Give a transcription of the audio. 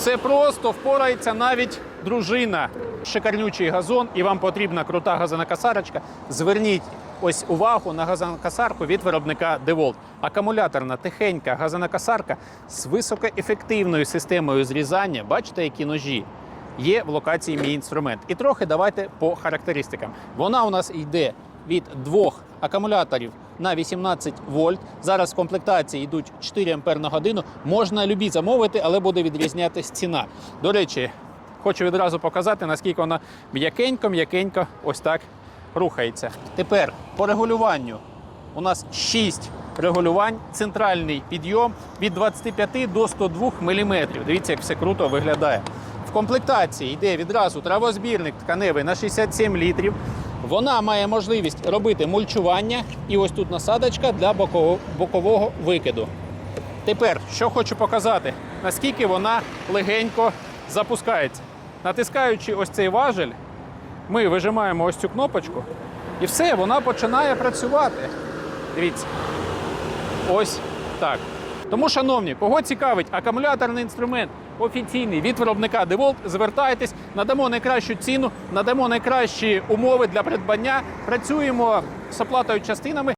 Все просто впорається навіть дружина. Шикарнючий газон, і вам потрібна крута газонокосарочка. Зверніть ось увагу на газонокосарку від виробника DeWalt. Акумуляторна тихенька газонокосарка з високоефективною системою зрізання. Бачите, які ножі? Є в локації мій інструмент. І трохи давайте по характеристикам. Вона у нас йде від двох акумуляторів на 18 вольт. Зараз в комплектації йдуть 4 ампер на годину. Можна любі замовити, але буде відрізнятися ціна. До речі, хочу відразу показати, наскільки вона м'якенько-м'якенько ось так рухається. Тепер по регулюванню у нас 6 регулювань, центральний підйом від 25 до 102 мм. Дивіться, як все круто виглядає. В комплектації йде відразу травозбірник тканевий на 67 літрів. Вона має можливість робити мульчування, і ось тут насадочка для бокового, викиду. Тепер, що хочу показати, наскільки вона легенько запускається. Натискаючи ось цей важель, ми вижимаємо ось цю кнопочку, і все, вона починає працювати. Дивіться. Ось так. Тому, шановні, кого цікавить акумуляторний інструмент офіційний від виробника DeWalt, звертайтесь, надамо найкращу ціну, надамо найкращі умови для придбання. Працюємо з оплатою частинами